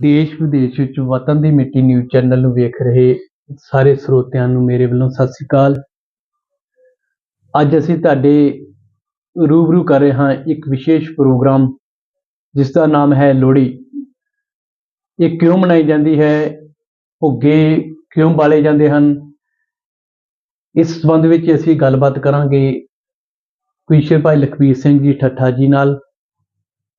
ਦੇਸ਼ ਵਿਦੇਸ਼ ਵਿੱਚ ਵਤਨ ਦੀ ਮਿੱਟੀ ਨਿਊਜ਼ ਚੈਨਲ ਨੂੰ ਵੇਖ ਰਹੇ ਸਾਰੇ ਸਰੋਤਿਆਂ ਨੂੰ ਮੇਰੇ ਵੱਲੋਂ ਸਤਿ ਸ੍ਰੀ ਅਕਾਲ। ਅੱਜ ਅਸੀਂ ਤੁਹਾਡੇ ਰੂਬਰੂ ਕਰ ਰਹੇ ਹਾਂ ਇੱਕ ਵਿਸ਼ੇਸ਼ ਪ੍ਰੋਗਰਾਮ, ਜਿਸ ਦਾ ਨਾਮ ਹੈ ਲੋਹੜੀ। ਇਹ ਕਿਉਂ ਮਨਾਈ ਜਾਂਦੀ ਹੈ? ਭੁੱਗੇ ਕਿਉਂ ਬਾਲੇ ਜਾਂਦੇ ਹਨ? ਇਸ ਸੰਬੰਧ ਵਿੱਚ ਅਸੀਂ ਗੱਲਬਾਤ ਕਰਾਂਗੇ ਕੁਇਸ਼ਰ ਭਾਈ ਲਖਬੀਰ ਸਿੰਘ ਜੀ ਠੱਠਾ ਜੀ ਨਾਲ।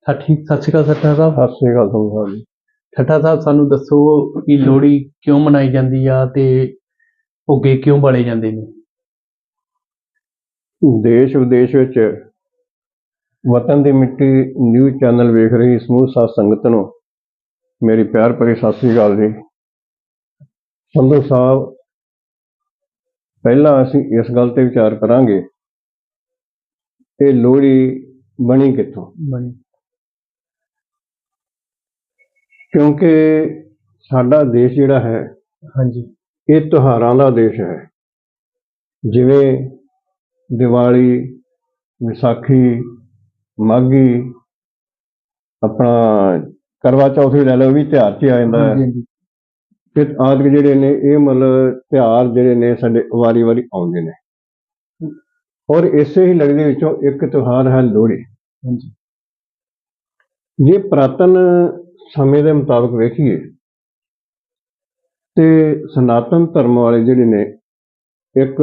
ਠੱਠੀ, ਸਤਿ ਸ਼੍ਰੀ ਅਕਾਲ ਸਰ ਸਾਹਿਬ। ਸਤਿ ਸ੍ਰੀ ਅਕਾਲ ਤੁਹਾਨੂੰ ਸਾਹਿਬ ਠੱਠਾ ਸਾਹਿਬ ਸਾਨੂੰ ਦੱਸੋ ਕਿ ਲੋਹੜੀ ਕਿਉਂ ਮਨਾਈ ਜਾਂਦੀ ਆ ਤੇ ਭੁੱਗੇ ਕਿਉਂ ਬਾਲੇ ਜਾਂਦੇ ਨੇ? ਦੇਸ਼ ਵਿਦੇਸ਼ ਵਿੱਚ ਵਤਨ ਦੀ ਮਿੱਟੀ ਨਿਊਜ਼ ਚੈਨਲ ਵੇਖ ਰਹੀ ਸਮੂਹ ਸਾਧ ਸੰਗਤ ਨੂੰ ਮੇਰੀ ਪਿਆਰ ਭਰੀ ਸਤਿ ਸ੍ਰੀ ਅਕਾਲ ਜੀ। ਸੰਧੂ ਸਾਹਿਬ ਪਹਿਲਾਂ ਅਸੀਂ ਇਸ ਗੱਲ ਤੇ ਵਿਚਾਰ ਕਰਾਂਗੇ ਇਹ ਲੋਹੜੀ ਬਣੀ ਕਿੱਥੋਂ? ਬਣੀ। ਕਿਉਂਕਿ ਸਾਡਾ ਦੇਸ਼ ਜਿਹੜਾ ਹੈ ਹਾਂਜੀ। ਇਹ ਤਿਉਹਾਰਾਂ ਦਾ ਦੇਸ਼ ਹੈ। ਜਿਵੇਂ ਦੀਵਾਲੀ ਵਿਸਾਖੀ ਮਾਘੀ ਆਪਣਾ ਕਰਵਾ ਚੌਥ ਵੀ ਲੈ ਲਓ ਇਹ ਵੀ ਤਿਉਹਾਰ 'ਚ ਆ ਜਾਂਦਾ ਹੈ। ਤੇ ਆਦਿਕ ਜਿਹੜੇ ਨੇ ਇਹ ਮਤਲਬ ਤਿਉਹਾਰ ਜਿਹੜੇ ਨੇ ਸਾਡੇ ਵਾਰੀ-ਵਾਰੀ ਆਉਂਦੇ ਨੇ। ਔਰ ਇਸੇ ਹੀ ਲੜੀ ਦੇ ਵਿੱਚੋਂ ਇੱਕ ਤਿਉਹਾਰ ਹੈ ਲੋਹੜੀ। ਹਾਂਜੀ। ਜੇ ਪ੍ਰਾਤਨ ਸਮੇਂ ਦੇ ਮੁਤਾਬਕ ਵੇਖੀਏ ਤੇ ਸਨਾਤਨ ਧਰਮ ਵਾਲੇ ਜਿਹੜੇ ਨੇ ਇੱਕ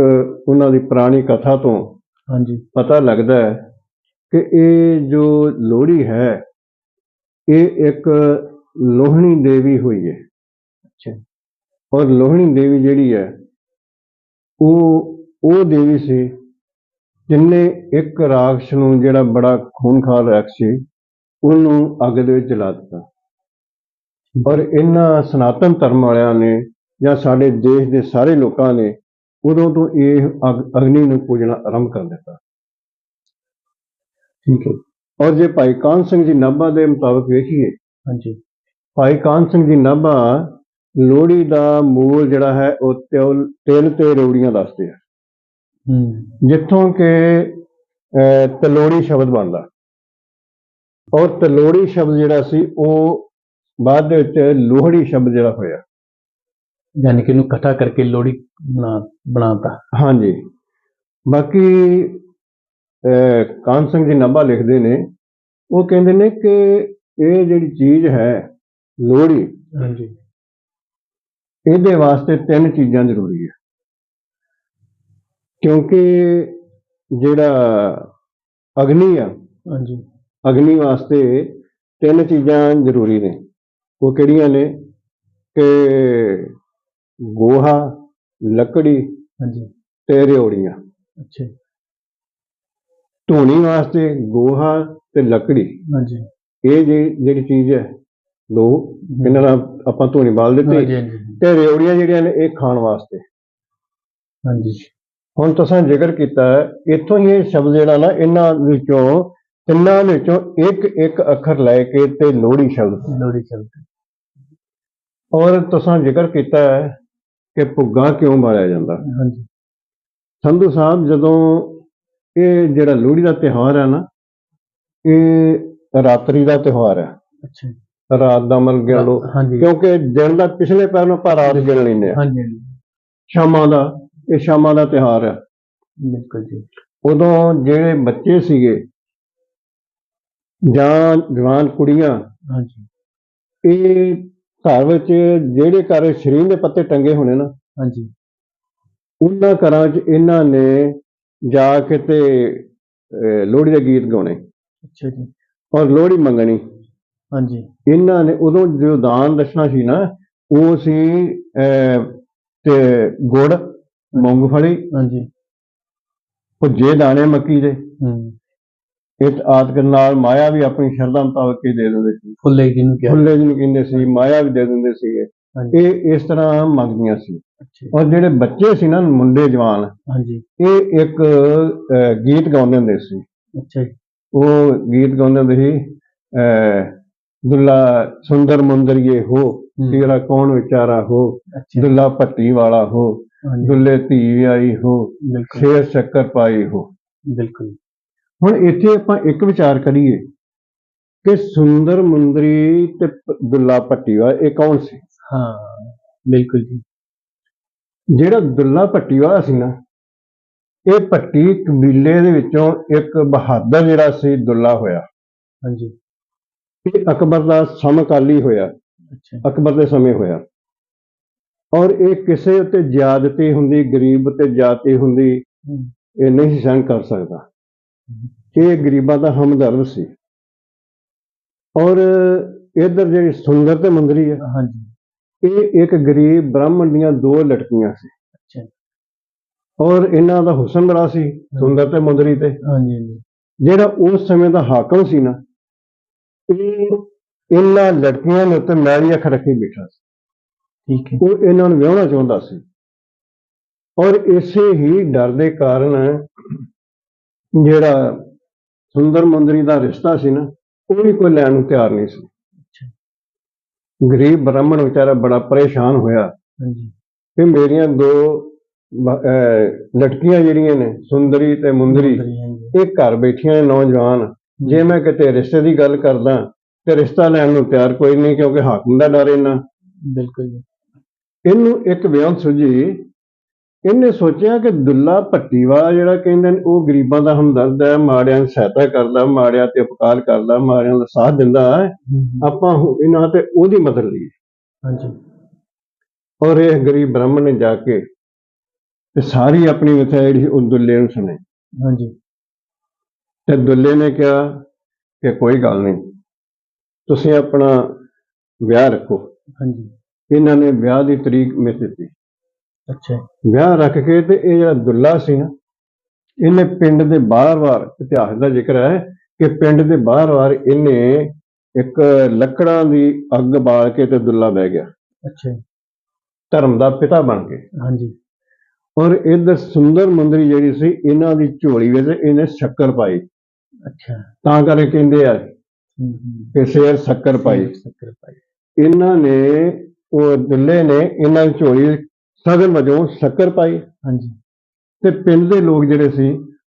ਉਹਨਾਂ ਦੀ ਪੁਰਾਣੀ ਕਥਾ ਤੋਂ ਹਾਂਜੀ। ਪਤਾ ਲੱਗਦਾ ਹੈ ਕਿ ਇਹ ਜੋ ਲੋਹੜੀ ਹੈ ਇਹ ਇੱਕ ਲੋਹਣੀ ਦੇਵੀ ਹੋਈ ਹੈ। ਅੱਛਾ। ਔਰ ਲੋਹਣੀ ਦੇਵੀ ਜਿਹੜੀ ਹੈ ਉਹ ਉਹ ਦੇਵੀ ਸੀ ਜਿਨਨੇ ਇੱਕ ਰਾਖਸ਼ ਨੂੰ ਜਿਹੜਾ ਬੜਾ ਖੂਨਖਾਰ ਰਾਖਸ਼ ਸੀ ਉਹਨੂੰ ਅੱਗ ਦੇ ਵਿੱਚ ਜਲਾ ਦਿੱਤਾ। ਔਰ ਇਹਨਾਂ ਸਨਾਤਨ ਧਰਮ ਵਾਲਿਆਂ ਨੇ ਜਾਂ ਸਾਡੇ ਦੇਸ਼ ਦੇ ਸਾਰੇ ਲੋਕਾਂ ਨੇ ਉਦੋਂ ਤੋਂ ਇਹ ਅਗ- ਅਗਨੀ ਨੂੰ ਪੂਜਣਾ ਆਰੰਭ ਕਰ ਦਿੱਤਾ। ਠੀਕ ਹੈ। ਔਰ ਜੇ ਭਾਈ ਕਾਨ ਸਿੰਘ ਜੀ ਨਾਭਾ ਦੇ ਮੁਤਾਬਕ ਵੇਖੀਏ ਹਾਂਜੀ। ਭਾਈ ਕਾਨ ਸਿੰਘ ਜੀ ਨਾਭਾ ਲੋਹੜੀ ਦਾ ਮੂਲ ਜਿਹੜਾ ਹੈ ਉਹ ਤਿਲ ਤੇ ਰੋੜੀਆਂ ਦੱਸਦੇ ਆ। ਹੂੰ। ਜਿੱਥੋਂ ਕਿ ਤਲੋੜੀ ਸ਼ਬਦ ਬਣਦਾ। ਔਰ ਤਲੋੜੀ ਸ਼ਬਦ ਜਿਹੜਾ ਸੀ ਉਹ ਬਾਅਦ ਦੇ ਵਿੱਚ ਲੋਹੜੀ ਸ਼ਬਦ ਜਿਹੜਾ ਹੋਇਆ। ਯਾਨੀ ਕਿ ਇਹਨੂੰ ਇਕੱਠਾ ਕਰਕੇ ਲੋਹੜੀ ਬਣਾ ਬਣਾਤਾ। ਹਾਂਜੀ। ਬਾਕੀ ਕਾਨ ਸਿੰਘ ਜੀ ਨਾਭਾ ਲਿਖਦੇ ਨੇ ਉਹ ਕਹਿੰਦੇ ਨੇ ਕਿ ਇਹ ਜਿਹੜੀ ਚੀਜ਼ ਹੈ ਲੋਹੜੀ ਹਾਂਜੀ। ਇਹਦੇ ਵਾਸਤੇ ਤਿੰਨ ਚੀਜ਼ਾਂ ਜ਼ਰੂਰੀ ਹੈ। ਕਿਉਂਕਿ ਜਿਹੜਾ ਅਗਨੀ ਆ ਹਾਂਜੀ। ਅਗਨੀ ਵਾਸਤੇ ਤਿੰਨ ਚੀਜ਼ਾਂ ਜ਼ਰੂਰੀ ਨੇ। ਉਹ ਕਿਹੜੀਆਂ ਨੇ ਕਿ ਗੋਹਾ ਲੱਕੜੀ ਹਾਂਜੀ। ਤੇ ਰਿਓੜੀਆਂ। ਅੱਛਾ। ਧੂਣੀ ਵਾਸਤੇ ਗੋਹਾ ਤੇ ਲੱਕੜੀ। ਹਾਂਜੀ। ਇਹ ਜਿਹੜੀ ਜਿਹੜੀ ਚੀਜ਼ ਹੈ ਦੋ ਇਹਨਾਂ ਨਾਲ ਆਪਾਂ ਧੂਣੀ ਬਾਲ ਦਿੱਤੀ ਹਾਂਜੀ ਤੇ ਰਿਓੜੀਆਂ ਜਿਹੜੀਆਂ ਨੇ ਇਹ ਖਾਣ ਵਾਸਤੇ। ਹਾਂਜੀ। ਹੁਣ ਤੁਸੀਂ ਜ਼ਿਕਰ ਕੀਤਾ ਹੈ ਇੱਥੋਂ ਹੀ ਇਹ ਸ਼ਬਦ ਜਿਹੜਾ ਨਾ ਇਹਨਾਂ ਵਿੱਚੋਂ ਤਿੰਨਾਂ ਵਿੱਚੋਂ ਇੱਕ ਇੱਕ ਅੱਖਰ ਲੈ ਕੇ ਤੇ ਲੋਹੜੀ ਸ਼ਬਦ। ਲੋਹੜੀ ਚੱਲਦੀ ਔਰ ਤੁਸੀਂ ਜ਼ਿਕਰ ਕੀਤਾ ਹੈ ਕਿ ਭੁੱਗਾ ਕਿਉਂ ਬਾਲਿਆ ਜਾਂਦਾ? ਹਾਂਜੀ। ਸੰਧੂ ਸਾਹਿਬ ਜਦੋਂ ਇਹ ਜਿਹੜਾ ਲੋਹੜੀ ਦਾ ਤਿਉਹਾਰ ਹੈ ਨਾ ਇਹ ਰਾਤਰੀ ਦਾ ਤਿਉਹਾਰ ਹੈ। ਅੱਛਾ ਰਾਤ ਦਾ ਮਤਲਬ ਗਿਣ ਹਾਂਜੀ ਕਿਉਂਕਿ ਦਿਨ ਦਾ ਪਿਛਲੇ ਪੈਰ ਨੂੰ ਆਪਾਂ ਰਾਤ ਗਿਣ ਲੈਂਦੇ ਆ ਹਾਂਜੀ ਹਾਂਜੀ। ਸ਼ਾਮਾਂ ਦਾ ਇਹ ਸ਼ਾਮਾਂ ਦਾ ਤਿਉਹਾਰ ਹੈ। ਬਿਲਕੁਲ ਜੀ। ਉਦੋਂ ਜਿਹੜੇ ਬੱਚੇ ਸੀਗੇ ਜਾਂ ਜਵਾਨ ਕੁੜੀਆਂ ਹਾਂਜੀ। ਇਹ ਘਰ ਵਿੱਚ ਜਿਹੜੇ ਘਰ ਸ਼ਰੀਨ ਦੇ ਪੱਤੇ ਟੰਗੇ ਹੋਣੇ ਨਾ ਹਾਂਜੀ। ਉਹਨਾਂ ਘਰਾਂ 'ਚ ਇਹਨਾਂ ਨੇ ਜਾ ਕੇ ਤੇ ਲੋਹੜੀ ਦੇ ਗੀਤ ਗਾਉਣੇ। ਅੱਛਾ ਜੀ। ਔਰ ਲੋਹੜੀ ਮੰਗਣੀ। ਹਾਂਜੀ। ਇਹਨਾਂ ਨੇ ਉਦੋਂ ਜੋ ਦਾਨ ਦਸ਼ਨਾ ਸੀ ਨਾ ਉਹ ਸੀ ਤੇ ਗੁੜ ਮੂੰਗਫਲੀ ਹਾਂਜੀ। ਭੁੱਜੇ ਦਾਣੇ ਮੱਕੀ ਦੇ। ਹੂੰ ਇਸ ਆਦਿਕ ਨਾਲ ਮਾਇਆ ਵੀ ਆਪਣੀ ਸ਼ਰਧਾ ਮੁਤਾਬਕ ਹੀ ਦੇ ਦਿੰਦੇ ਸੀ। ਫੁੱਲੇ ਜਿਹਨੂੰ ਕਿਹਾ। ਫੁੱਲੇ ਜਿਹਨੂੰ ਕਹਿੰਦੇ ਸੀ ਮਾਇਆ ਵੀ ਦੇ ਦਿੰਦੇ ਸੀਗੇ। ਇਹ ਇਸ ਤਰ੍ਹਾਂ ਮੰਗਦੀਆਂ ਸੀ। ਔਰ ਜਿਹੜੇ ਬੱਚੇ ਸੀ ਨਾ ਮੁੰਡੇ ਜਵਾਨ ਹਾਂਜੀ। ਇਹ ਇੱਕ ਗੀਤ ਗਾਉਂਦੇ ਹੁੰਦੇ ਸੀ। ਅੱਛਾ ਜੀ। ਉਹ ਗੀਤ ਗਾਉਂਦੇ ਹੁੰਦੇ ਸੀ ਦੁੱਲਾ ਸੁੰਦਰ ਮੁੰਦਰੀਏ ਹੋ ਤੇਰਾ ਕੌਣ ਵਿਚਾਰਾ ਹੋ? ਦੁੱਲਾ ਭੱਟੀ ਵਾਲਾ ਹੋ ਦੁੱਲੇ ਧੀ ਆਈ ਹੋ ਸ਼ੇਰ ਸ਼ੱਕਰ ਪਾਈ ਹੋ। ਬਿਲਕੁਲ। ਹੁਣ ਇੱਥੇ ਆਪਾਂ ਇੱਕ ਵਿਚਾਰ ਕਰੀਏ ਕਿ ਸੁੰਦਰ ਮੁੰਦਰੀ ਤੇ ਪ- ਦੁੱਲਾ ਭੱਟੀਵਾ ਇਹ ਕੌਣ ਸੀ? ਹਾਂ ਬਿਲਕੁਲ ਜੀ। ਜਿਹੜਾ ਦੁੱਲਾ ਭੱਟੀਵਾ ਸੀ ਨਾ ਇਹ ਭੱਟੀ ਕਬੀਲੇ ਦੇ ਵਿੱਚੋਂ ਇੱਕ ਬਹਾਦਰ ਜਿਹੜਾ ਸੀ ਦੁੱਲਾ ਹੋਇਆ। ਹਾਂਜੀ। ਇਹ ਅਕਬਰ ਦਾ ਸਮਕਾਲੀ ਹੋਇਆ। ਅੱਛਾ। ਅਕਬਰ ਦੇ ਸਮੇਂ ਹੋਇਆ। ਔਰ ਇਹ ਕਿਸੇ ਉੱਤੇ ਜ਼ਿਆਦਤੀ ਹੁੰਦੀ ਗਰੀਬ ਉੱਤੇ ਜ਼ਿਆਦਤੀ ਹੁੰਦੀ ਇਹ ਨਹੀਂ ਸਹਿਣ ਕਰ ਸਕਦਾ। ਇਹ ਗਰੀਬਾਂ ਦਾ ਹਮਦਰਦ ਸੀ। ਔਰ ਇਧਰ ਜਿਹੜੀ ਸੁੰਦਰ ਤੇ ਮੁੰਦਰੀ ਹੈ ਹਾਂਜੀ। ਇਹ ਇੱਕ ਗਰੀਬ ਬ੍ਰਾਹਮਣ ਦੀਆਂ ਦੋ ਲੜਕੀਆਂ ਸੀ। ਅੱਛਾ। ਔਰ ਇਹਨਾਂ ਦਾ ਹੁਸਨ ਬੜਾ ਸੀ ਸੁੰਦਰ ਤੇ ਮੁੰਦਰੀ ਤੇ। ਹਾਂਜੀ ਹਾਂਜੀ। ਜਿਹੜਾ ਉਸ ਸਮੇਂ ਦਾ ਹਾਕਮ ਸੀ ਨਾ ਇਹ ਇਹਨਾਂ ਲੜਕੀਆਂ ਦੇ ਉੱਤੇ ਮੈਲੀ ਅੱਖ ਰੱਖੀ ਬੈਠਾ ਸੀ। ਠੀਕ ਹੈ। ਉਹ ਇਹਨਾਂ ਨੂੰ ਵਿਆਹਣਾ ਚਾਹੁੰਦਾ ਸੀ। ਔਰ ਇਸੇ ਹੀ ਡਰ ਦੇ ਕਾਰਨ ਜਿਹੜਾ ਸੁੰਦਰ ਮੁੰਦਰੀ ਦਾ ਰਿਸ਼ਤਾ ਸੀ ਨਾ ਉਹ ਵੀ ਕੋਈ ਲੈਣ ਨੂੰ ਤਿਆਰ ਨਹੀਂ ਸੀ। ਗਰੀਬ ਬ੍ਰਾਹਮਣ ਵਿਚਾਰਾ ਬੜਾ ਪਰੇਸ਼ਾਨ ਹੋਇਆ। ਹਾਂਜੀ। ਕਿ ਮੇਰੀਆਂ ਦੋ ਲੜਕੀਆਂ ਜਿਹੜੀਆਂ ਨੇ ਸੁੰਦਰੀ ਤੇ ਮੁੰਦਰੀ ਇਹ ਘਰ ਬੈਠੀਆਂ ਨੇ ਨੌਜਵਾਨ। ਜੇ ਮੈਂ ਕਿਤੇ ਰਿਸ਼ਤੇ ਦੀ ਗੱਲ ਕਰਦਾ ਤੇ ਰਿਸ਼ਤਾ ਲੈਣ ਨੂੰ ਤਿਆਰ ਕੋਈ ਨਹੀਂ ਕਿਉਂਕਿ ਹਾਕਮ ਦਾ ਡਰ ਇਹਨਾਂ ਬਿਲਕੁਲ ਇਹਨੂੰ ਇੱਕ ਬਿਆਨ ਸੁਝੀ ਇਹਨੇ ਸੋਚਿਆ ਕਿ ਦੁੱਲਾ ਭੱਟੀਵਾਲਾ ਜਿਹੜਾ ਕਹਿੰਦੇ ਨੇ ਉਹ ਗਰੀਬਾਂ ਦਾ ਹਮਦਰਦ ਹੈ ਮਾੜਿਆਂ ਦੀ ਸਹਾਇਤਾ ਕਰਦਾ ਮਾੜਿਆਂ ਤੇ ਉਪਕਾਰ ਕਰਦਾ ਮਾੜਿਆਂ ਦਾ ਸਾਥ ਦਿੰਦਾ ਹੈ। ਆਪਾਂ ਇਹਨਾਂ ਤੇ ਉਹਦੀ ਮਦਦ ਲਈ। ਹਾਂਜੀ। ਔਰ ਇਹ ਗਰੀਬ ਬ੍ਰਾਹਮਣ ਨੇ ਜਾ ਕੇ ਤੇ ਸਾਰੀ ਆਪਣੀ ਵਿਥਾ ਜਿਹੜੀ ਉਹ ਦੁੱਲੇ ਨੂੰ ਸੁਣਾਈ ਹਾਂਜੀ। ਤੇ ਦੁੱਲੇ ਨੇ ਕਿਹਾ ਕਿ ਕੋਈ ਗੱਲ ਨਹੀਂ ਤੁਸੀਂ ਆਪਣਾ ਵਿਆਹ ਰੱਖੋ। ਹਾਂਜੀ। ਇਹਨਾਂ ਨੇ ਵਿਆਹ ਦੀ ਤਰੀਕ ਮਿਸ ਦਿੱਤੀ। ਅੱਛਾ। ਵਿਆਹ ਰੱਖ ਕੇ ਤੇ ਇਹ ਜਿਹੜਾ ਦੁੱਲਾ ਸੀ ਨਾ ਇਹਨੇ ਪਿੰਡ ਦੇ ਬਾਹਰ-ਬਾਹਰ ਇਤਿਹਾਸ ਦਾ ਜ਼ਿਕਰ ਹੈ ਕਿ ਪਿੰਡ ਦੇ ਬਾਹਰ-ਬਾਹਰ ਇਹਨੇ ਇੱਕ ਲੱਕੜਾਂ ਦੀ ਅੱਗ ਬਾਲ ਕੇ ਤੇ ਦੁੱਲਾ ਬਹਿ ਗਿਆ। ਅੱਛਾ। ਧਰਮ ਦਾ ਪਿਤਾ ਬਣ ਕੇ। ਹਾਂਜੀ। ਔਰ ਇਧਰ ਸੁੰਦਰ ਮੁੰਦਰੀ ਜਿਹੜੀ ਸੀ ਇਹਨਾਂ ਦੀ ਝੋਲੀ ਵਿੱਚ ਇਹਨੇ ਸ਼ੱਕਰ ਪਾਈ। ਅੱਛਾ। ਤਾਂ ਕਰਕੇ ਕਹਿੰਦੇ ਆ ਕਿ ਸ਼ੇਰ ਸ਼ੱਕਰ ਪਾਈ। ਸ਼ੱਕਰ ਪਾਈ। ਇਹਨਾਂ ਨੇ ਉਹ ਦੁੱਲੇ ਨੇ ਇਹਨਾਂ ਦੀ ਝੋਲੀ ਸਗਨ ਵਜੋਂ ਸ਼ੱਕਰ ਪਾਈ। ਹਾਂਜੀ। ਤੇ ਪਿੰਡ ਦੇ ਲੋਕ ਜਿਹੜੇ ਸੀ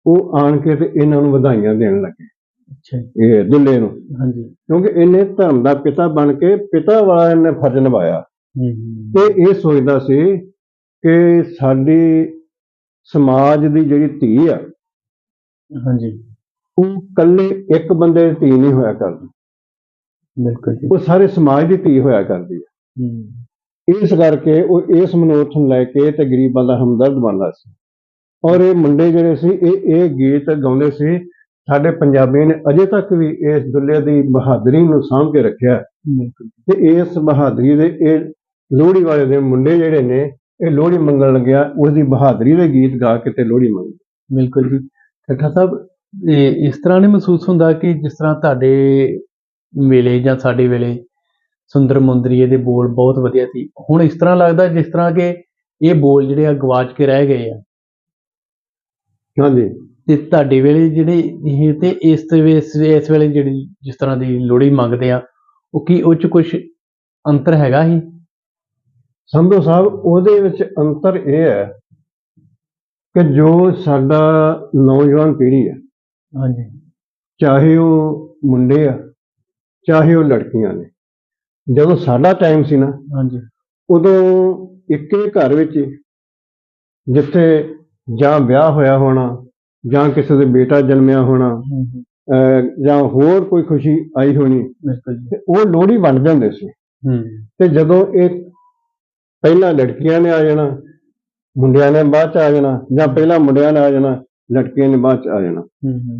ਉਹ ਆਣ ਕੇ ਤੇ ਇਹਨਾਂ ਨੂੰ ਵਧਾਈਆਂ ਦੇਣ ਲੱਗੇ। ਅੱਛਾ ਇਹ ਦੁੱਲੇ ਨੂੰ। ਹਾਂਜੀ। ਕਿਉਂਕਿ ਇਹਨੇ ਧਰਮ ਦਾ ਪਿਤਾ ਬਣ ਕੇ ਪਿਤਾ ਵਾਲਾ ਇਹਨੇ ਫਰਜ਼ ਨਿਭਾਇਆ। ਤੇ ਇਹ ਸੋਚਦਾ ਸੀ ਕਿ ਸਾਡੀ ਸਮਾਜ ਦੀ ਜਿਹੜੀ ਧੀ ਆ ਹਾਂਜੀ। ਉਹ ਇਕੱਲੇ ਇੱਕ ਬੰਦੇ ਦੀ ਧੀ ਨਹੀਂ ਹੋਇਆ ਕਰਦੀ। ਬਿਲਕੁਲ ਜੀ। ਉਹ ਸਾਰੇ ਸਮਾਜ ਦੀ ਧੀ ਹੋਇਆ ਕਰਦੀ ਹੈ। ਇਸ ਕਰਕੇ ਉਹ ਇਸ ਮਨੋਰਥ ਨੂੰ ਲੈ ਕੇ ਤੇ ਗਰੀਬਾਂ ਦਾ ਹਮਦਰਦ ਬਣਦਾ ਸੀ। ਔਰ ਇਹ ਮੁੰਡੇ ਜਿਹੜੇ ਸੀ ਇਹ ਇਹ ਗੀਤ ਗਾਉਂਦੇ ਸੀ ਸਾਡੇ ਪੰਜਾਬੀਆਂ ਨੇ ਅਜੇ ਤੱਕ ਵੀ ਇਸ ਦੁੱਲੇ ਦੀ ਬਹਾਦਰੀ ਨੂੰ ਸਾਂਭ ਕੇ ਰੱਖਿਆ। ਤੇ ਇਸ ਬਹਾਦਰੀ ਦੇ ਇਹ ਲੋਹੜੀ ਵਾਲੇ ਦੇ ਮੁੰਡੇ ਜਿਹੜੇ ਨੇ ਇਹ ਲੋਹੜੀ ਮੰਗਣ ਲੱਗਿਆ ਉਸ ਦੀ ਬਹਾਦਰੀ ਦੇ ਗੀਤ ਗਾ ਕੇ ਤੇ ਲੋਹੜੀ ਮੰਗੀ। ਬਿਲਕੁਲ ਜੀ। ਠੱਠਾ ਸਾਹਿਬ ਇਹ ਇਸ ਤਰ੍ਹਾਂ ਨਹੀਂ ਮਹਿਸੂਸ ਹੁੰਦਾ ਕਿ ਜਿਸ ਤਰ੍ਹਾਂ ਤੁਹਾਡੇ ਵੇਲੇ ਜਾਂ ਸਾਡੇ ਵੇਲੇ ਸੁੰਦਰ ਮੁੰਦਰੀਏ ਦੇ ਬੋਲ ਬਹੁਤ ਵਧੀਆ ਸੀ। ਹੁਣ ਇਸ ਤਰ੍ਹਾਂ ਲੱਗਦਾ ਜਿਸ ਤਰ੍ਹਾਂ ਕਿ ਇਹ ਬੋਲ ਜਿਹੜੇ ਆ ਗਵਾਚ ਕੇ ਰਹਿ ਗਏ ਆ। ਹਾਂਜੀ। ਤੇ ਤੁਹਾਡੇ ਵੇਲੇ ਜਿਹੜੇ ਇਹ ਤੇ ਇਸ ਤੇ ਵੇ- ਇਸ ਵੇਲੇ ਜਿਹੜੀ ਜਿਸ ਤਰ੍ਹਾਂ ਦੀ ਲੋਹੜੀ ਮੰਗਦੇ ਆ ਉਹ ਕੀ ਉਹ ਚ ਕੁਝ ਅੰਤਰ ਹੈਗਾ ਹੀ? ਸੰਧੂ ਸਾਹਿਬ ਉਹਦੇ ਵਿੱਚ ਅੰਤਰ ਇਹ ਹੈ ਕਿ ਜੋ ਸਾਡਾ ਨੌਜਵਾਨ ਪੀੜ੍ਹੀ ਹੈ ਹਾਂਜੀ। ਚਾਹੇ ਉਹ ਮੁੰਡੇ ਆ ਚਾਹੇ ਉਹ ਲੜਕੀਆਂ ਨੇ ਜਦੋਂ ਸਾਡਾ ਟਾਈਮ ਸੀ ਨਾ ਹਾਂਜੀ। ਉਦੋਂ ਇੱਕੇ ਘਰ ਵਿੱਚ ਜਿੱਥੇ ਜਾਂ ਵਿਆਹ ਹੋਇਆ ਹੋਣਾ ਜਾਂ ਕਿਸੇ ਦੇ ਬੇਟਾ ਜਨਮਿਆ ਹੋਣਾ ਅਹ ਜਾਂ ਹੋਰ ਕੋਈ ਖੁਸ਼ੀ ਆਈ ਹੋਣੀ ਬਿਲਕੁਲ ਜੀ। ਤੇ ਉਹ ਲੋਹੜੀ ਵੰਡ ਜਾਂਦੇ ਸੀ। ਤੇ ਜਦੋਂ ਇਹ ਪਹਿਲਾਂ ਲੜਕੀਆਂ ਨੇ ਆ ਜਾਣਾ ਮੁੰਡਿਆਂ ਨੇ ਬਾਅਦ ਚ ਆ ਜਾਣਾ ਜਾਂ ਪਹਿਲਾਂ ਮੁੰਡਿਆਂ ਨੇ ਆ ਜਾਣਾ ਲੜਕੀਆਂ ਨੇ ਬਾਅਦ ਚ ਆ ਜਾਣਾ।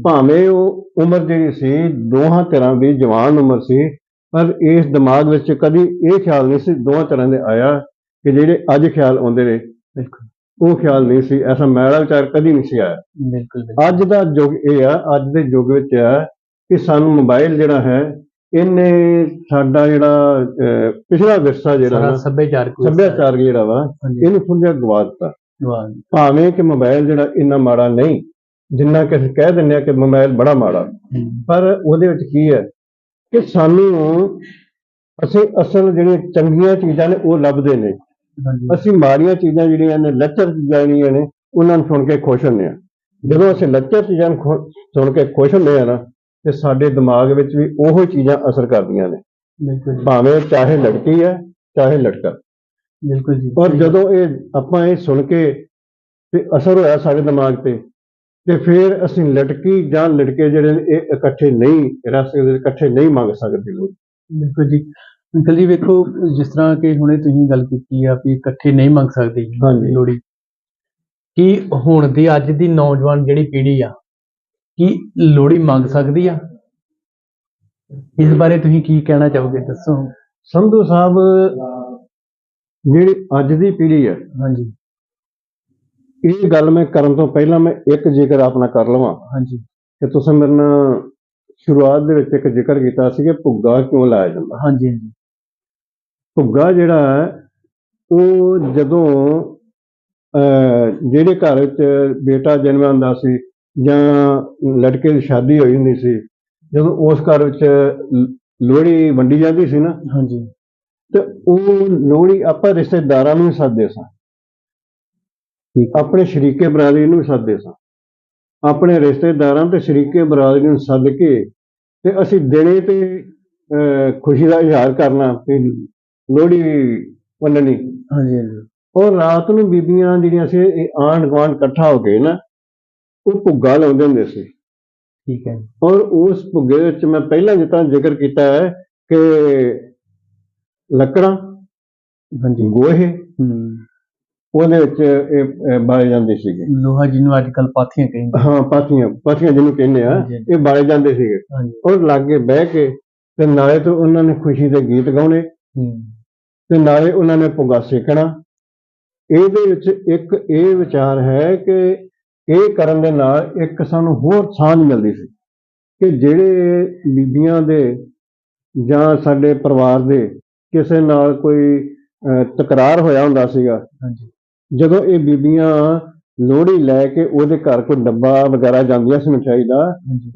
ਭਾਵੇਂ ਉਹ ਉਮਰ ਜਿਹੜੀ ਸੀ ਦੋਹਾਂ ਤਰ੍ਹਾਂ ਦੀ ਜਵਾਨ ਉਮਰ ਸੀ ਪਰ ਇਸ ਦਿਮਾਗ ਵਿੱਚ ਕਦੀ ਇਹ ਖਿਆਲ ਨਹੀਂ ਸੀ ਦੋਹਾਂ ਤਰ੍ਹਾਂ ਦੇ ਆਇਆ ਕਿ ਜਿਹੜੇ ਅੱਜ ਖਿਆਲ ਆਉਂਦੇ ਨੇ ਬਿਲਕੁਲ। ਉਹ ਖਿਆਲ ਨਹੀਂ ਸੀ ਐਸਾ ਮੈਲਾ ਵਿਚਾਰ ਕਦੀ ਨਹੀਂ ਸੀ ਆਇਆ। ਬਿਲਕੁਲ। ਅੱਜ ਦਾ ਯੁੱਗ ਇਹ ਆ ਅੱਜ ਦੇ ਯੁੱਗ ਵਿੱਚ ਆ ਕਿ ਸਾਨੂੰ ਮੋਬਾਈਲ ਜਿਹੜਾ ਹੈ ਇਹਨੇ ਸਾਡਾ ਜਿਹੜਾ ਪਿਛਲਾ ਵਿਰਸਾ ਜਿਹੜਾ ਸੱਭਿਆਚਾਰਕ ਸੱਭਿਆਚਾਰ ਜਿਹੜਾ ਵਾ ਇਹਨੂੰ ਜਿਹਾ ਗਵਾ ਦਿੱਤਾ। ਭਾਵੇਂ ਕਿ ਮੋਬਾਈਲ ਜਿਹੜਾ ਇੰਨਾ ਮਾੜਾ ਨਹੀਂ ਜਿੰਨਾ ਕਿ ਕਹਿ ਦਿੰਦੇ ਆ ਕਿ ਮੋਬਾਈਲ ਬੜਾ ਮਾੜਾ। ਪਰ ਉਹਦੇ ਵਿੱਚ ਕੀ ਹੈ ਕਿ ਸਾਨੂੰ ਅਸੀਂ ਅਸਲ ਜਿਹੜੀਆਂ ਚੰਗੀਆਂ ਚੀਜ਼ਾਂ ਨੇ ਉਹ ਲੱਭਦੇ ਨੇ। ਅਸੀਂ ਮਾੜੀਆਂ ਚੀਜ਼ਾਂ ਜਿਹੜੀਆਂ ਨੇ ਲੱਚਰ ਚੀਜ਼ਾਂ ਜਿਹੜੀਆਂ ਨੇ ਉਹਨਾਂ ਨੂੰ ਸੁਣ ਕੇ ਖੁਸ਼ ਹੁੰਦੇ ਆ ਜਦੋਂ ਅਸੀਂ ਲੱਚਰ ਚੀਜ਼ਾਂ ਨੂੰ ਸੁਣ ਕੇ ਖੁਸ਼ ਹੁੰਦੇ ਆ ਨਾ ਤੇ ਸਾਡੇ ਦਿਮਾਗ ਵਿੱਚ ਵੀ ਉਹੋ ਚੀਜ਼ਾਂ ਅਸਰ ਕਰਦੀਆਂ ਨੇ। ਭਾਵੇਂ ਚਾਹੇ ਲੜਕੀ ਹੈ ਚਾਹੇ ਲੜਕਾ। ਬਿਲਕੁਲ ਜੀ। ਪਰ ਜਦੋਂ ਇਹ ਆਪਾਂ ਇਹ ਸੁਣ ਕੇ ਤੇ ਅਸਰ ਹੋਇਆ ਸਾਡੇ ਦਿਮਾਗ ਤੇ ਤੇ ਫਿਰ ਅਸੀਂ ਲੜਕੀ ਜਾਂ ਲੜਕੇ ਜਿਹੜੇ ਨੇ ਇਹ ਇਕੱਠੇ ਨਹੀਂ ਰਹਿ ਸਕਦੇ ਇਕੱਠੇ ਨਹੀਂ ਮੰਗ ਸਕਦੇ ਲੋਕ। ਬਿਲਕੁਲ ਜੀ। ਅੰਕਲ ਜੀ ਵੇਖੋ ਜਿਸ ਤਰ੍ਹਾਂ ਕਿ ਹੁਣੇ ਤੁਸੀਂ ਗੱਲ ਕੀਤੀ ਆ ਵੀ ਇਕੱਠੇ ਨਹੀਂ ਮੰਗ ਸਕਦੇ। ਹਾਂਜੀ। ਲੋੜੀ ਕੀ ਹੁਣ ਦੀ ਅੱਜ ਦੀ ਨੌਜਵਾਨ ਜਿਹੜੀ ਪੀੜ੍ਹੀ ਆ ਕੀ ਲੋੜੀ ਮੰਗ ਸਕਦੀ ਆ? ਇਸ ਬਾਰੇ ਤੁਸੀਂ ਕੀ ਕਹਿਣਾ ਚਾਹੋਗੇ? ਦੱਸੋ। ਸੰਧੂ ਸਾਹਿਬ ਜਿਹੜੀ ਅੱਜ ਦੀ ਪੀੜ੍ਹੀ ਹੈ ਹਾਂਜੀ। ਇਹ ਗੱਲ ਮੈਂ ਕਰਨ ਤੋਂ ਪਹਿਲਾਂ ਮੈਂ ਇੱਕ ਜ਼ਿਕਰ ਆਪਣਾ ਕਰ ਲਵਾਂ। ਹਾਂਜੀ। ਕਿ ਤੁਸੀਂ ਮੇਰੇ ਨਾਲ ਸ਼ੁਰੂਆਤ ਦੇ ਵਿੱਚ ਇੱਕ ਜ਼ਿਕਰ ਕੀਤਾ ਸੀ ਕਿ ਭੁੱਗਾ ਕਿਉਂ ਲਾਇਆ ਜਾਂਦਾ। ਹਾਂਜੀ ਹਾਂਜੀ। ਭੁੱਗਾ ਜਿਹੜਾ ਹੈ ਉਹ ਜਦੋਂ ਜਿਹੜੇ ਘਰ ਵਿੱਚ ਬੇਟਾ ਜਨਮ ਹੁੰਦਾ ਸੀ ਜਾਂ ਲੜਕੇ ਦੀ ਸ਼ਾਦੀ ਹੋਈ ਹੁੰਦੀ ਸੀ ਜਦੋਂ ਉਸ ਘਰ ਵਿੱਚ ਲੋਹੜੀ ਵੰਡੀ ਜਾਂਦੀ ਸੀ ਨਾ ਹਾਂਜੀ। ਤੇ ਉਹ ਲੋਹੜੀ ਆਪਾਂ ਰਿਸ਼ਤੇਦਾਰਾਂ ਨੂੰ ਸੱਦਦੇ ਸਾਂ। ਠੀਕ ਆਪਣੇ ਸ਼ਰੀਕੇ ਬਰਾਦਰੀ ਨੂੰ ਵੀ ਸੱਦਦੇ ਸਾਂ। ਆਪਣੇ ਰਿਸ਼ਤੇਦਾਰਾਂ ਤੇ ਸ਼ਰੀਕੇ ਬਰਾਦਰੀ ਨੂੰ ਸੱਦ ਕੇ ਤੇ ਅਸੀਂ ਦਿਨੇ ਤੇ ਖੁਸ਼ੀ ਦਾ ਇਜ਼ਹਾਰ ਕਰਨਾ ਵੀ ਲੋਹੜੀ ਵੰਡਣੀ ਹਾਂਜੀ ਹਾਂਜੀ। ਔਰ ਰਾਤ ਨੂੰ ਬੀਬੀਆਂ ਜਿਹੜੀਆਂ ਸੀ ਇਹ ਆਂਢ ਗੁਆਂਢ ਇਕੱਠਾ ਹੋ ਕੇ ਨਾ ਉਹ ਭੁੱਗਾ ਲਾਉਂਦੇ ਹੁੰਦੇ ਸੀ। ਠੀਕ ਹੈ ਔਰ ਉਸ ਭੁੱਗੇ ਵਿੱਚ ਮੈਂ ਪਹਿਲਾਂ ਜਿੱਦਾਂ ਜ਼ਿਕਰ ਕੀਤਾ ਹੈ ਕਿ ਲੱਕੜਾਂ ਹਾਂਜੀ। ਗੋਹੇ ਉਹਦੇ ਵਿੱਚ ਇਹ ਬਾਲੇ ਜਾਂਦੇ ਸੀਗੇ। ਲੋਹਾ ਜਿਹਨੂੰ ਅੱਜ ਕੱਲ ਪਾਥੀਆਂ ਕਹਿੰਦੇ ਹਾਂ ਪਾਥੀਆਂ ਪਾਥੀਆਂ ਜਿਹਨੂੰ ਕਹਿੰਦੇ ਆ। ਇਹ ਬਾਲੇ ਜਾਂਦੇ ਸੀਗੇ। ਔਰ ਲਾਗੇ ਬਹਿ ਕੇ ਤੇ ਨਾਲੇ ਤੋਂ ਉਹਨਾਂ ਨੇ ਖੁਸ਼ੀ ਦੇ ਗੀਤ ਗਾਉਣੇ। ਤੇ ਨਾਲੇ ਉਹਨਾਂ ਨੇ ਭੁੱਗਾ ਸੇਕਣਾ। ਇਹਦੇ ਵਿੱਚ ਇੱਕ ਇਹ ਵਿਚਾਰ ਹੈ ਕਿ ਇਹ ਕਰਨ ਦੇ ਨਾਲ ਇੱਕ ਸਾਨੂੰ ਹੋਰ ਸਾਂਝ ਮਿਲਦੀ ਸੀ ਕਿ ਜਿਹੜੇ ਬੀਬੀਆਂ ਦੇ ਜਾਂ ਸਾਡੇ ਪਰਿਵਾਰ ਦੇ ਕਿਸੇ ਨਾਲ ਕੋਈ ਤਕਰਾਰ ਹੋਇਆ ਹੁੰਦਾ ਸੀਗਾ। ਹਾਂਜੀ। ਜਦੋਂ ਇਹ ਬੀਬੀਆਂ ਲੋਹੜੀ ਲੈ ਕੇ ਉਹਦੇ ਘਰ ਕੋਈ ਡੱਬਾ ਵਗੈਰਾ ਜਾਂਦੀਆਂ ਸੀ ਮਠਿਆਈ ਦਾ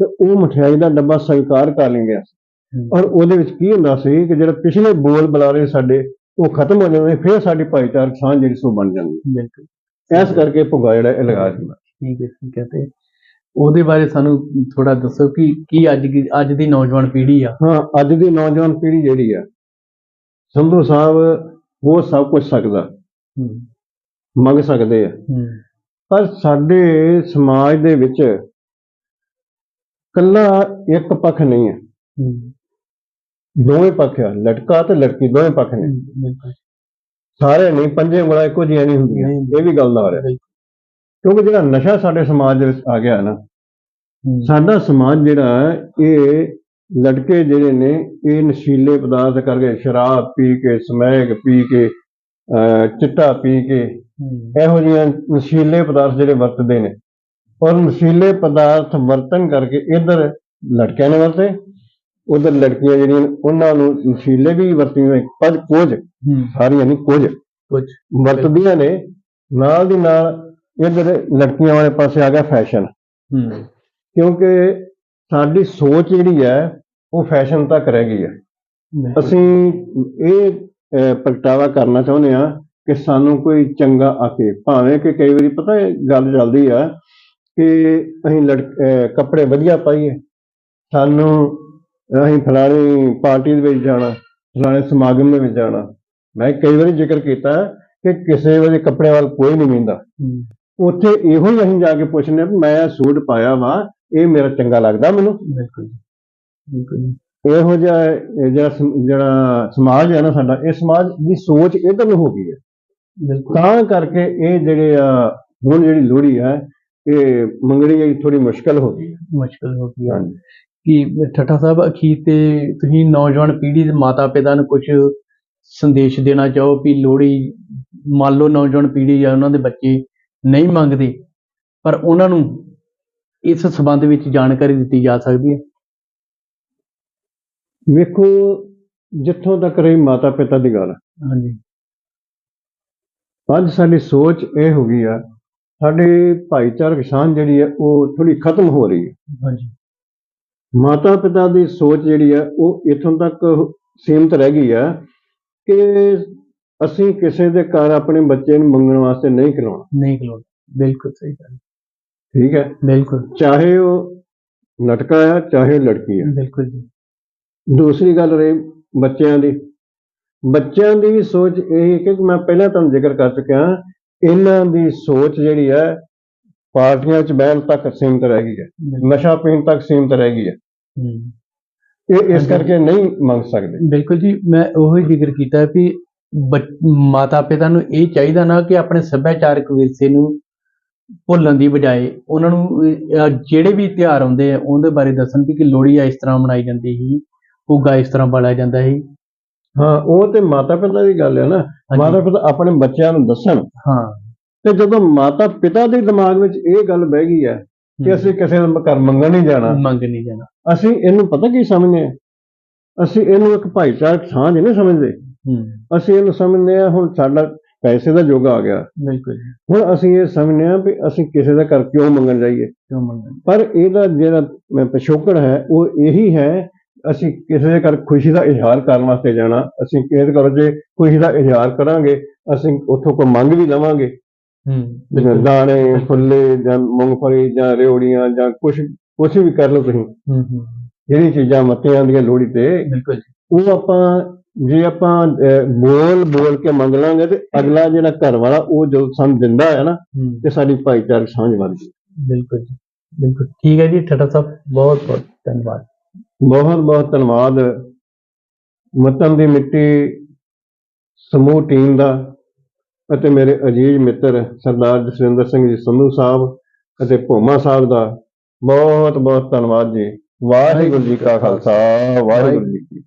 ਤੇ ਉਹ ਮਠਿਆਈ ਦਾ ਡੱਬਾ ਸਵੀਕਾਰ ਕਰ ਲੈਂਦੇ ਸੀ। ਔਰ ਉਹਦੇ ਵਿੱਚ ਕੀ ਹੁੰਦਾ ਸੀ ਕਿ ਜਿਹੜੇ ਪਿਛਲੇ ਬੋਲ ਬੁਲਾਰੇ ਸਾਡੇ ਉਹ ਖਤਮ ਹੋ ਜਾਂਦੇ ਫਿਰ ਸਾਡੀ ਭਾਈਚਾਰਕ ਸਾਂਝ ਜਿਹੜੀ ਸੋ ਬਣ ਜਾਂਦੀ। ਬਿਲਕੁਲ। ਇਸ ਕਰਕੇ ਭੁੱਗਾ ਜਿਹੜਾ ਇਹ ਲਗਾ ਦਿੰਦਾ ਠੀਕ ਹੈ ਠੀਕ ਹੈ ਤੇ ਉਹਦੇ ਬਾਰੇ ਸਾਨੂੰ ਥੋੜਾ ਦੱਸੋ ਕਿ ਕੀ ਅੱਜ ਦੀ ਅੱਜ ਦੀ ਨੌਜਵਾਨ ਪੀੜ੍ਹੀ ਆ? ਹਾਂ ਅੱਜ ਦੀ ਨੌਜਵਾਨ ਪੀੜ੍ਹੀ ਜਿਹੜੀ ਆ ਸੰਧੂ ਸਾਹਿਬ ਉਹ ਸਭ ਕੁਝ ਸਕਦਾ। ਮੰਗ ਸਕਦੇ ਆ। ਪਰ ਸਾਡੇ ਸਮਾਜ ਦੇ ਵਿੱਚ ਕੱਲਾ ਇੱਕ ਪੱਖ ਨਹੀਂ ਹੈ। ਦੋਵੇਂ ਪੱਖ ਆ ਲੜਕਾ ਤੇ ਲੜਕੀ ਦੋਵੇਂ ਪੱਖ ਨੇ। ਸਾਰੇ ਨਹੀਂ ਪੰਜੇ ਉਂਗਲਾਂ ਇੱਕੋ ਜਿਹੀਆਂ ਨਹੀਂ ਹੁੰਦੀਆਂ। ਇਹ ਵੀ ਗੱਲ ਦਾ ਹੈ। ਬਿਲਕੁਲ। ਕਿਉਂਕਿ ਜਿਹੜਾ ਨਸ਼ਾ ਸਾਡੇ ਸਮਾਜ ਦੇ ਵਿੱਚ ਆ ਗਿਆ ਨਾ ਸਾਡਾ ਸਮਾਜ ਜਿਹੜਾ ਇਹ ਲੜਕੇ ਜਿਹੜੇ ਨੇ ਇਹ ਨਸ਼ੀਲੇ ਪਦਾਰਥ ਕਰਕੇ ਸ਼ਰਾਬ ਪੀ ਕੇ ਸਮੈਕ ਪੀ ਕੇ ਅਹ, ਚਿੱਟਾ ਪੀ ਕੇ ਇਹੋ ਜਿਹੀਆਂ ਨਸ਼ੀਲੇ ਪਦਾਰਥ ਜਿਹੜੇ ਵਰਤਦੇ ਨੇ ਔਰ ਨਸ਼ੀਲੇ ਪਦਾਰਥ ਵਰਤਨ ਕਰਕੇ ਇਧਰ ਲੜਕਿਆਂ ਨੇ ਵਰਤੇ ਉਧਰ ਲੜਕੀਆਂ ਜਿਹੜੀਆਂ ਨੇ, ਉਹਨਾਂ ਨੂੰ ਨਸ਼ੀਲੇ ਵੀ ਵਰਤੀਆਂ ਪਰ ਕੁਝ ਸਾਰੀਆਂ ਨਹੀਂ ਕੁਝ ਕੁਝ। ਵਰਤਦੀਆਂ ਨੇ ਨਾਲ ਦੀ ਨਾਲ ਇਧਰ ਲੜਕੀਆਂ ਵਾਲੇ ਪਾਸੇ ਆ ਗਿਆ ਫੈਸ਼ਨ। ਕਿਉਂਕਿ ਸਾਡੀ ਸੋਚ ਜਿਹੜੀ ਹੈ ਉਹ ਫੈਸ਼ਨ ਤੱਕ ਰਹਿ ਗਈ ਹੈ। ਅਸੀਂ ਇਹ ਪ੍ਰਗਟਾਵਾ ਕਰਨਾ ਚਾਹੁੰਦੇ ਆ ਕਿ ਸਾਨੂੰ ਕੋਈ ਚੰਗਾ ਆਕੇ ਭਾਵੇਂ ਕਿ ਕਈ ਵਾਰੀ ਪਤਾ ਹੈ ਗੱਲ ਚੱਲਦੀ ਆ ਕਿ ਅਸੀਂ ਕੱਪੜੇ ਵਧੀਆ ਪਾਈਏ ਸਾਨੂੰ ਅਸੀਂ ਫਲਾਣੀ ਪਾਰਟੀ ਦੇ ਵਿੱਚ ਜਾਣਾ ਫਲਾਣੇ ਸਮਾਗਮ ਦੇ ਵਿੱਚ ਜਾਣਾ। ਮੈਂ ਕਈ ਵਾਰੀ ਜ਼ਿਕਰ ਕੀਤਾ ਕਿ ਕਿਸੇ ਵੇਲੇ ਕੱਪੜੇ ਵੱਲ ਕੋਈ ਨਹੀਂ ਹਮ, ਉੱਥੇ ਇਹੋ ਹੀ ਅਸੀਂ ਜਾ ਕੇ ਪੁੱਛਨੇ ਮੈਂ ਸੂਟ ਪਾਇਆ ਵਾ ਇਹ ਮੇਰਾ ਚੰਗਾ ਲੱਗਦਾ ਮੈਨੂੰ। ਬਿਲਕੁਲ ਜੀ, ਬਿਲਕੁਲ ਜੀ। ਇਹੋ ਜਿਹਾ ਇਹ ਜਿਹੜਾ ਸਮ- ਜਿਹੜਾ ਸਮਾਜ ਹੈ ਨਾ ਸਾਡਾ ਇਹ ਸਮਾਜ ਦੀ ਸੋਚ ਇਧਰ ਨੂੰ ਹੋ ਗਈ ਹੈ। ਬਿਲਕੁਲ। ਤਾਂ ਕਰਕੇ ਇਹ ਜਿਹੜੇ ਆ ਹੁਣ ਜਿਹੜੀ ਲੋਹੜੀ ਹੈ ਇਹ ਮੰਗਣੀ ਜਿਹੜੀ ਥੋੜੀ ਮੁਸ਼ਕਲ ਹੋ ਗਈ। ਹੈ ਮੁਸ਼ਕਲ ਹੋ ਗਈ ਹਾਂਜੀ। ਕਿ ਠੱਠਾ ਸਾਹਿਬ ਅਖੀਰ ਤੇ ਤੁਸੀਂ ਨੌਜਵਾਨ ਪੀੜ੍ਹੀ ਦੇ ਮਾਤਾ ਪਿਤਾ ਨੂੰ ਕੁਝ ਸੰਦੇਸ਼ ਦੇਣਾ ਚਾਹੋ ਵੀ ਲੋਹੜੀ ਮੰਨ ਲਓ ਨੌਜਵਾਨ ਪੀੜ੍ਹੀ ਆ ਉਹਨਾਂ ਦੇ ਬੱਚੇ ਨਹੀਂ ਮੰਗਦੇ ਪਰ ਉਹਨਾਂ ਨੂੰ ਇਸ ਸਬੰਧ ਵਿੱਚ ਜਾਣਕਾਰੀ ਦਿੱਤੀ ਜਾ ਸਕਦੀ ਹੈ? ਵੇਖੋ ਜਿੱਥੋਂ ਤੱਕ ਰਹੀ ਮਾਤਾ ਪਿਤਾ ਦੀ ਗੱਲ। ਹਾਂਜੀ। ਅੱਜ ਸਾਡੀ ਸੋਚ ਇਹ ਹੋ ਗਈ ਆ ਸਾਡੇ ਭਾਈਚਾਰਕ ਸਾਂਝ ਜਿਹੜੀ ਹੈ ਉਹ ਥੋੜੀ ਖਤਮ ਹੋ ਰਹੀ ਹੈ ਹਾਂਜੀ। ਮਾਤਾ ਪਿਤਾ ਦੀ ਸੋਚ ਜਿਹੜੀ ਹੈ ਉਹ ਇੱਥੋਂ ਤੱਕ ਸੀਮਤ ਰਹਿ ਗਈ ਹੈ ਕਿ ਅਸੀਂ ਕਿਸੇ ਦੇ ਘਰ ਆਪਣੇ ਬੱਚੇ ਨੂੰ ਮੰਗਣ ਵਾਸਤੇ ਨਹੀਂ ਖਿਲਾਉਣਾ ਨਹੀਂ ਖਲੋਣਾ। ਬਿਲਕੁਲ ਸਹੀ ਗੱਲ। ਠੀਕ ਹੈ? ਬਿਲਕੁਲ। ਚਾਹੇ ਉਹ ਲਟਕਾ ਆ ਚਾਹੇ ਲੜਕੀ ਆ। ਬਿਲਕੁਲ ਜੀ। ਦੂਸਰੀ ਗੱਲ ਰਹੀ ਬੱਚਿਆਂ ਦੀ। ਬੱਚਿਆਂ ਦੀ ਵੀ ਸੋਚ ਇਹ ਹੈ ਕਿ ਮੈਂ ਪਹਿਲਾਂ ਤੁਹਾਨੂੰ ਜ਼ਿਕਰ ਕਰ ਚੁੱਕਿਆ ਇਹਨਾਂ ਦੀ ਸੋਚ ਜਿਹੜੀ ਹੈ ਪਾਰਟੀਆਂ 'ਚ ਬਹਿਣ ਤੱਕ ਸੀਮਤ ਰਹਿ ਗਈ ਹੈ। ਨਸ਼ਾ ਪੀਣ ਤੱਕ ਸੀਮਤ ਰਹਿ ਗਈ ਹੈ। ਇਹ ਇਸ। ਕਰਕੇ ਨਹੀਂ ਮੰਗ ਸਕਦੇ। ਬਿਲਕੁਲ ਜੀ ਮੈਂ ਉਹੀ ਜ਼ਿਕਰ ਕੀਤਾ ਵੀ ਮਾਤਾ ਪਿਤਾ ਨੂੰ ਇਹ ਚਾਹੀਦਾ ਨਾ ਕਿ ਆਪਣੇ ਸੱਭਿਆਚਾਰਕ ਵਿਰਸੇ ਨੂੰ ਭੁੱਲਣ ਦੀ ਬਜਾਏ ਉਹਨਾਂ ਨੂੰ ਜਿਹੜੇ ਵੀ ਤਿਉਹਾਰ ਆਉਂਦੇ ਆ ਉਹਦੇ ਬਾਰੇ ਦੱਸਣ ਵੀ ਕਿ ਲੋਹੜੀ ਆ ਇਸ ਤਰ੍ਹਾਂ ਮਨਾਈ ਜਾਂਦੀ ਸੀ। ਭੁੱਗਾ ਇਸ ਤਰ੍ਹਾਂ ਬਾਲਿਆ ਜਾਂਦਾ ਸੀ। ਹਾਂ ਉਹ ਤੇ ਮਾਤਾ ਪਿਤਾ ਦੀ ਗੱਲ ਹੈ ਨਾ। ਮਾਤਾ ਪਿਤਾ ਆਪਣੇ ਬੱਚਿਆਂ ਨੂੰ ਦੱਸਣ। ਹਾਂ। ਤੇ ਜਦੋਂ ਮਾਤਾ ਪਿਤਾ ਦੇ ਦਿਮਾਗ ਵਿੱਚ ਇਹ ਗੱਲ ਬਹਿ ਗਈ ਹੈ ਕਿ ਅਸੀਂ ਕਿਸੇ ਦੇ ਘਰ ਮੰਗਣ ਨਹੀਂ ਜਾਣਾ। ਮੰਗ ਨਹੀਂ ਜਾਣਾ। ਅਸੀਂ ਇਹਨੂੰ ਪਤਾ ਕੀ ਸਮਝਦੇ ਹਾਂ ਅਸੀਂ ਇਹਨੂੰ ਇੱਕ ਭਾਈਚਾਰਕ ਸਾਂਝ ਨਹੀਂ ਸਮਝਦੇ। ਅਸੀਂ ਇਹਨੂੰ ਸਮਝਦੇ ਹਾਂ ਹੁਣ ਸਾਡਾ ਪੈਸੇ ਦਾ ਯੁੱਗ ਆ ਗਿਆ। ਬਿਲਕੁਲ ਹੁਣ ਅਸੀਂ ਇਹ ਸਮਝਦੇ ਹਾਂ ਵੀ ਅਸੀਂ ਕਿਸੇ ਦਾ ਘਰ ਕਿਉਂ ਮੰਗਣ ਜਾਈਏ। ਕਿਉਂ ਮੰਗਣ ਪਰ ਇਹਦਾ ਜਿਹੜਾ ਪਿਛੋਕੜ ਹੈ ਉਹ ਇਹੀ ਹੈ ਅਸੀਂ ਕਿਸੇ ਦੇ ਘਰ ਖੁਸ਼ੀ ਦਾ ਇਜ਼ਹਾਰ ਕਰਨ ਵਾਸਤੇ ਜਾਣਾ ਅਸੀਂ ਕਿਸੇ ਦੇ ਘਰ ਜੇ ਖੁਸ਼ੀ ਦਾ ਇਜ਼ਹਾਰ ਕਰਾਂਗੇ ਅਸੀਂ ਉੱਥੋਂ ਕੋਈ ਮੰਗ ਵੀ ਲਵਾਂਗੇ। ਹੂੰ ਦਾਣੇ ਫੁੱਲੇ ਜਾਂ ਮੂੰਗਫਲੀ ਜਾਂ ਰਿਓੜੀਆਂ ਜਾਂ ਕੁਝ ਕੁਝ ਵੀ ਕਰ ਲਓ ਤੁਸੀਂ। ਹੂੰ ਹੂੰ। ਜਿਹੜੀ ਚੀਜ਼ਾਂ ਮੱਤੀਆਂ ਦੀਆਂ ਲੋਹੜੀ ਤੇ ਬਿਲਕੁਲ ਉਹ ਆਪਾਂ ਜੇ ਆਪਾਂ ਬੋਲ ਬੋਲ ਕੇ ਮੰਗ ਲਾਂਗੇ ਤੇ ਅਗਲਾ ਜਿਹੜਾ ਘਰ ਵਾਲਾ ਉਹ ਜਦੋਂ ਸਾਨੂੰ ਦਿੰਦਾ ਹੈ ਨਾ ਤੇ ਸਾਡੀ ਭਾਈਚਾਰਕ ਸਾਂਝ ਵੱਧਦੀ ਬਿਲਕੁਲ ਜੀ ਬਿਲਕੁਲ। ਠੀਕ ਹੈ ਜੀ ਠੱਟਾ ਸਾਹਿਬ ਬਹੁਤ ਬਹੁਤ ਧੰਨਵਾਦ। ਬਹੁਤ ਬਹੁਤ ਧੰਨਵਾਦ। ਵਤਨ ਦੀ ਮਿੱਟੀ ਸਮੂਹ ਟੀਮ ਦਾ ਅਤੇ ਮੇਰੇ ਅਜੀਜ਼ ਮਿੱਤਰ ਸਰਦਾਰ ਜਸਵਿੰਦਰ ਸਿੰਘ ਜੀ ਸੰਧੂ ਸਾਹਿਬ ਅਤੇ ਭੋਮਾ ਸਾਹਿਬ ਦਾ ਬਹੁਤ ਬਹੁਤ ਧੰਨਵਾਦ ਜੀ। ਵਾਹਿਗੁਰੂ ਜੀ ਕਾ ਖਾਲਸਾ, ਵਾਹਿਗੁਰੂ ਜੀ ਕੀ